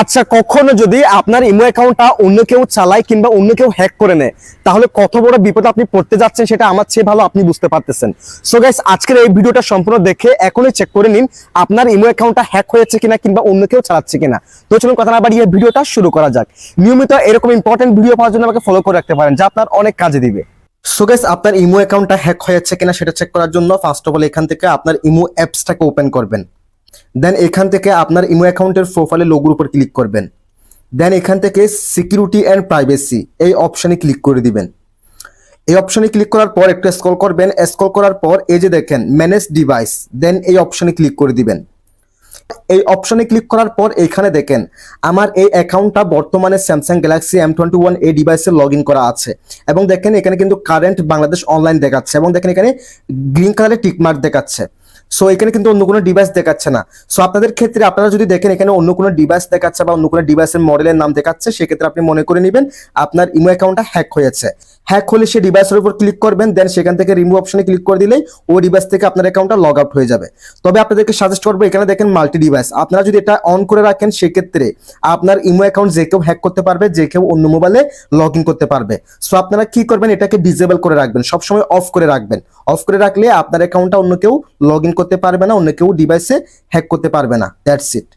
আচ্ছা কখনো যদি আপনার ইমো অ্যাকাউন্টটা অন্য কেউ চালায় কিংবা অন্য কেউ হ্যাক করে নেয়, তাহলে কত বড় বিপদে আপনি পড়তে যাচ্ছেন সেটা আমার চেয়ে ভালো আপনি বুঝতে পারতেছেন। সো গাইস আজকের এই ভিডিওটা সম্পূর্ণ দেখে এখনই চেক করে নিন আপনার ইমো অ্যাকাউন্টটা হ্যাক হয়েছে কিনা কিংবা অন্য কেউ চালাচ্ছে কিনা। তো চলুন কথা না বাড়িয়ে ভিডিওটা শুরু করা যাক। নিয়মিত এরকম ইম্পর্টেন্ট ভিডিও পাওয়ার জন্য আমাকে ফলো করে রাখতে পারেন, যা আপনার অনেক কাজে দিবে। সো গাইস আপনার ইমো অ্যাকাউন্টটা হ্যাক হয়েছে কিনা সেটা চেক করার জন্য ফার্স্ট অফ অল এখান থেকে আপনার ইমো অ্যাপসটাকে ওপেন করবেন। দেন এখান থেকে আপনার ইমো অ্যাকাউন্টের প্রোফাইলে লোগোর উপর ক্লিক করবেন। দেন এখান থেকে সিকিউরিটি অ্যান্ড প্রাইভেসি এই অপশনে ক্লিক করে দিবেন। এই অপশনে ক্লিক করার পর একটু স্ক্রল করবেন। স্ক্রল করার পর এই যে দেখেন ম্যানেজ ডিভাইস দেন এই অপশনে ক্লিক করে দিবেন। এই অপশনে ক্লিক করার পর এখানে দেখেন, আমার এই অ্যাকাউন্টটা বর্তমানে Samsung Galaxy M twenty one এই ডিভাইসে লগ ইন করা আছে। এবং দেখেন এখানে কিন্তু কারেন্ট বাংলাদেশ অনলাইন দেখাচ্ছে। এবং দেখেন এখানে গ্রিন কালারের টিকমার্ক দেখাচ্ছে। সো এখানে কিন্তু অন্য কোনো ডিভাইস দেখাচ্ছে না। সো আপনাদের ক্ষেত্রে আপনারা যদি দেখেন এখানে অন্য কোনো ডিভাইস দেখাচ্ছে বা অন্য কোনো ডিভাইসের মডেলের নাম দেখাচ্ছে, সেক্ষেত্রে আপনি মনে করে নেবেন আপনার ইমো অ্যাকাউন্টটা হ্যাক হয়েছে। হ্যাক হলে সেই ডিভাইসের উপর ক্লিক করবেন দেন সেখান থেকে রিমুভ অপশনে ক্লিক করে দিলেই ওই ডিভাইস থেকে আপনার অ্যাকাউন্টটা লগ আউট হয়ে যাবে। তবে আপনাদেরকে সাজেস্ট করব, এখানে দেখেন মাল্টি ডিভাইস আপনারা যদি এটা অন করে রাখেন, সেক্ষেত্রে আপনার ইমো অ্যাকাউন্ট যে কেউ হ্যাক করতে পারবে, যে কেউ অন্য মোবাইলে লগ ইন করতে পারবে। সো আপনারা কি করবেন, এটাকে ডিজেবল করে রাখবেন। সবসময় অফ করে রাখবেন। অফ করে রাখলে আপনার অ্যাকাউন্টটা অন্য কেউ লগ ইন করতে পারবে না অন্য কেউ ডিভাইসে হ্যাক করতে পারবে না দ্যাটস ইট